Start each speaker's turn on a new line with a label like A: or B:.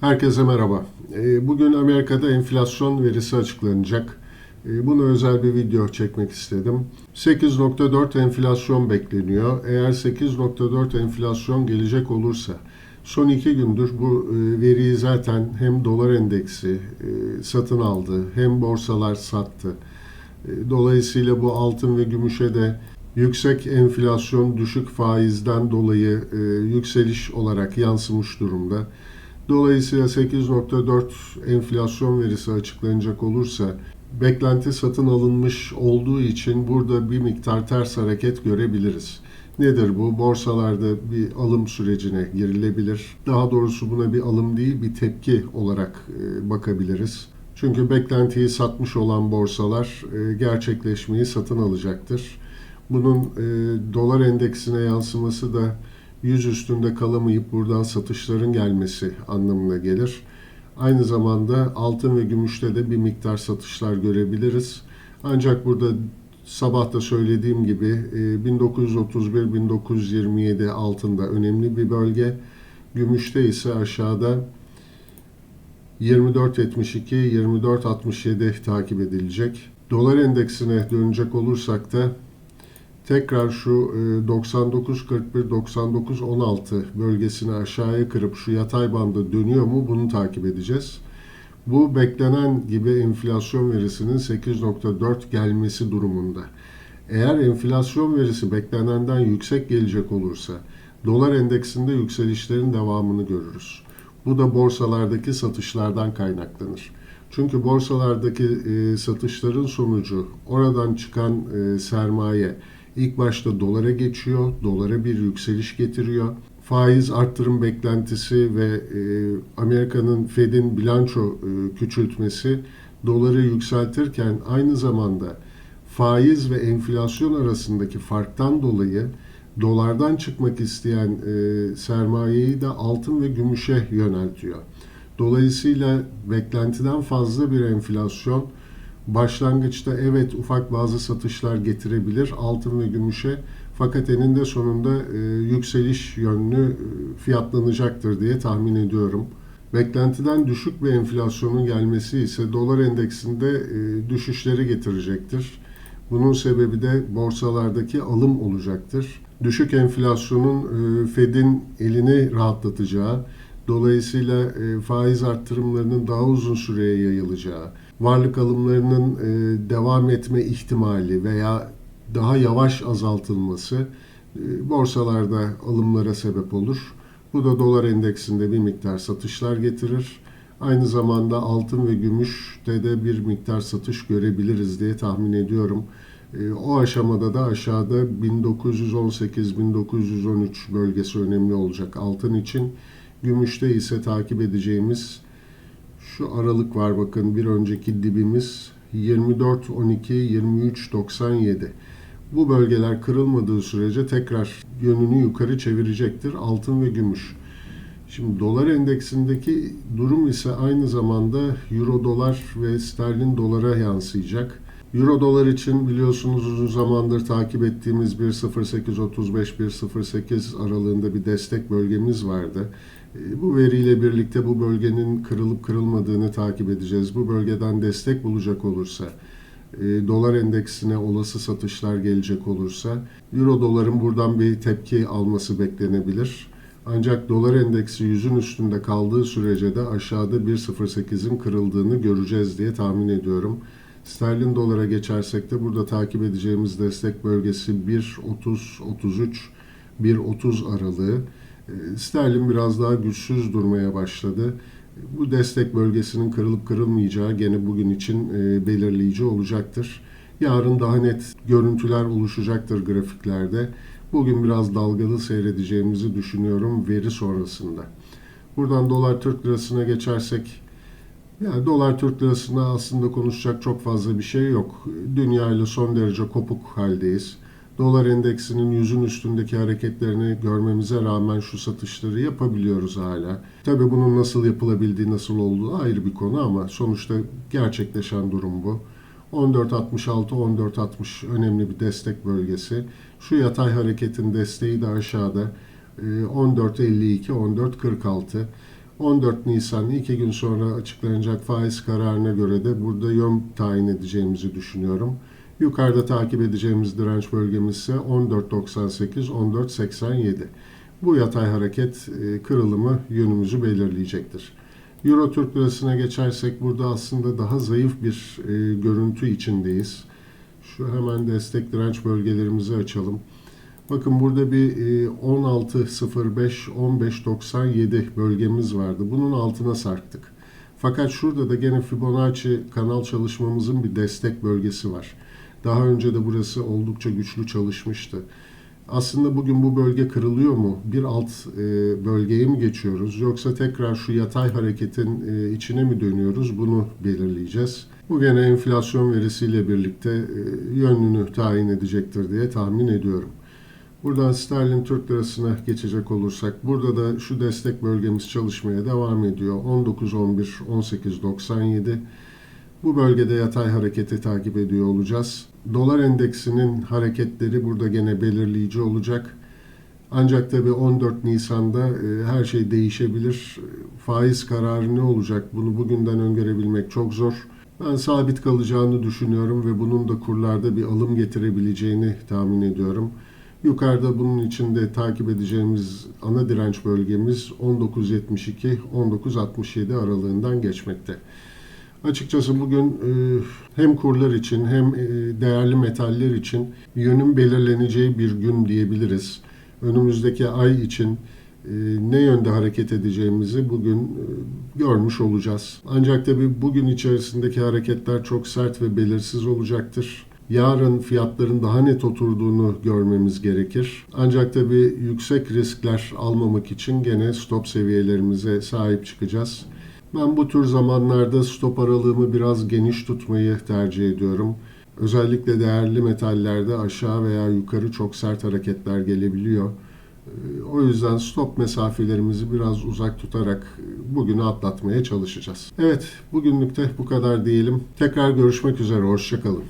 A: Herkese merhaba. Ee, Bugün Amerika'da enflasyon verisi açıklanacak. Ee, Buna özel bir video çekmek istedim. 8.4 enflasyon bekleniyor. Eğer 8.4 enflasyon gelecek olursa son iki gündür bu e, veriyi zaten hem dolar endeksi e, satın aldı hem borsalar sattı. E, Dolayısıyla bu altın ve gümüşe de yüksek enflasyon, düşük faizden dolayı yükseliş olarak yansımış durumda. Dolayısıyla 8.4 enflasyon verisi açıklanacak olursa beklenti satın alınmış olduğu için burada bir miktar ters hareket görebiliriz. Nedir bu? Borsalarda bir alım sürecine girilebilir. Daha doğrusu buna bir alım değil bir tepki olarak e, bakabiliriz. Çünkü beklentiyi satmış olan borsalar e, gerçekleşmeyi satın alacaktır. Bunun e, dolar endeksine yansıması da 100 üstünde kalamayıp buradan satışların gelmesi anlamına gelir. Aynı zamanda altın ve gümüşte de bir miktar satışlar görebiliriz. Ancak burada sabah da söylediğim gibi 1931-1927 altında önemli bir bölge. Gümüşte ise aşağıda 24.72-24.67 takip edilecek. Dolar endeksine dönecek olursak da tekrar şu 99-41-99-16 bölgesini aşağıya kırıp şu yatay bandı dönüyor mu bunu takip edeceğiz. Bu beklenen gibi enflasyon verisinin 8.4 gelmesi durumunda. Eğer enflasyon verisi beklenenden yüksek gelecek olursa dolar endeksinde yükselişlerin devamını görürüz. Bu da borsalardaki satışlardan kaynaklanır. Çünkü borsalardaki e, satışların sonucu oradan çıkan e, sermaye ilk başta dolara geçiyor, dolara bir yükseliş getiriyor. Faiz arttırım beklentisi ve e, Amerika'nın Fed'in bilanço e, küçültmesi doları yükseltirken aynı zamanda faiz ve enflasyon arasındaki farktan dolayı dolardan çıkmak isteyen e, sermayeyi de altın ve gümüşe yöneltiyor. Dolayısıyla beklentiden fazla bir enflasyon başlangıçta evet ufak bazı satışlar getirebilir altın ve gümüşe fakat eninde sonunda e, yükseliş yönlü e, fiyatlanacaktır diye tahmin ediyorum. Beklentiden düşük bir enflasyonun gelmesi ise dolar endeksinde e, düşüşleri getirecektir. Bunun sebebi de borsalardaki alım olacaktır. Düşük enflasyonun e, Fed'in elini rahatlatacağı, dolayısıyla e, faiz arttırımlarının daha uzun süreye yayılacağı, varlık alımlarının e, devam etme ihtimali veya daha yavaş azaltılması e, borsalarda alımlara sebep olur. Bu da dolar endeksinde bir miktar satışlar getirir. Aynı zamanda altın ve gümüşte de bir miktar satış görebiliriz diye tahmin ediyorum. E, o aşamada da aşağıda 1918-1913 bölgesi önemli olacak altın için. Gümüşte ise takip edeceğimiz şu aralık var bakın bir önceki dibimiz 24 12 23 97. Bu bölgeler kırılmadığı sürece tekrar yönünü yukarı çevirecektir altın ve gümüş. Şimdi dolar endeksindeki durum ise aynı zamanda euro dolar ve sterlin dolara yansıyacak. Euro dolar için biliyorsunuz uzun zamandır takip ettiğimiz 1.0835-1.08 aralığında bir destek bölgemiz vardı. E, bu veriyle birlikte bu bölgenin kırılıp kırılmadığını takip edeceğiz. Bu bölgeden destek bulacak olursa, e, dolar endeksine olası satışlar gelecek olursa, euro doların buradan bir tepki alması beklenebilir. Ancak dolar endeksi yüzün üstünde kaldığı sürece de aşağıda 1.08'in kırıldığını göreceğiz diye tahmin ediyorum. Sterlin dolara geçersek de burada takip edeceğimiz destek bölgesi 1.30-33, 1.30 aralığı. Ee, sterlin biraz daha güçsüz durmaya başladı. Bu destek bölgesinin kırılıp kırılmayacağı gene bugün için e, belirleyici olacaktır. Yarın daha net görüntüler oluşacaktır grafiklerde. Bugün biraz dalgalı seyredeceğimizi düşünüyorum veri sonrasında. Buradan dolar Türk lirasına geçersek yani dolar Türk lirasında aslında konuşacak çok fazla bir şey yok. Dünya ile son derece kopuk haldeyiz. Dolar endeksinin yüzün üstündeki hareketlerini görmemize rağmen şu satışları yapabiliyoruz hala. Tabii bunun nasıl yapılabildiği, nasıl olduğu ayrı bir konu ama sonuçta gerçekleşen durum bu. 14.66-14.60 önemli bir destek bölgesi. Şu yatay hareketin desteği de aşağıda 14.52-14.46. 14 Nisan iki gün sonra açıklanacak faiz kararına göre de burada yön tayin edeceğimizi düşünüyorum. Yukarıda takip edeceğimiz direnç bölgemiz ise 14.98-14.87. Bu yatay hareket e, kırılımı yönümüzü belirleyecektir. Euro Türk Lirası'na geçersek burada aslında daha zayıf bir e, görüntü içindeyiz. Şu hemen destek direnç bölgelerimizi açalım. Bakın burada bir e, 16.05-15.97 bölgemiz vardı. Bunun altına sarktık. Fakat şurada da gene Fibonacci kanal çalışmamızın bir destek bölgesi var. Daha önce de burası oldukça güçlü çalışmıştı. Aslında bugün bu bölge kırılıyor mu? Bir alt e, bölgeye mi geçiyoruz? Yoksa tekrar şu yatay hareketin e, içine mi dönüyoruz? Bunu belirleyeceğiz. Bu gene enflasyon verisiyle birlikte e, yönünü tayin edecektir diye tahmin ediyorum. Buradan sterlin Türk lirasına geçecek olursak burada da şu destek bölgemiz çalışmaya devam ediyor. 19.11 18.97 bu bölgede yatay hareketi takip ediyor olacağız. Dolar endeksinin hareketleri burada gene belirleyici olacak. Ancak tabi 14 Nisan'da e, her şey değişebilir. Faiz kararı ne olacak bunu bugünden öngörebilmek çok zor. Ben sabit kalacağını düşünüyorum ve bunun da kurlarda bir alım getirebileceğini tahmin ediyorum. Yukarıda bunun içinde takip edeceğimiz ana direnç bölgemiz 19.72-19.67 aralığından geçmekte. Açıkçası bugün e, hem kurlar için hem e, değerli metaller için yönün belirleneceği bir gün diyebiliriz. Önümüzdeki ay için e, ne yönde hareket edeceğimizi bugün görmüş olacağız. Ancak tabi bugün içerisindeki hareketler çok sert ve belirsiz olacaktır. Yarın fiyatların daha net oturduğunu görmemiz gerekir. Ancak tabi yüksek riskler almamak için gene stop seviyelerimize sahip çıkacağız. Ben bu tür zamanlarda stop aralığımı biraz geniş tutmayı tercih ediyorum. Özellikle değerli metallerde aşağı veya yukarı çok sert hareketler gelebiliyor. O yüzden stop mesafelerimizi biraz uzak tutarak bugünü atlatmaya çalışacağız. Evet, bugünlük de bu kadar diyelim. Tekrar görüşmek üzere, hoşçakalın.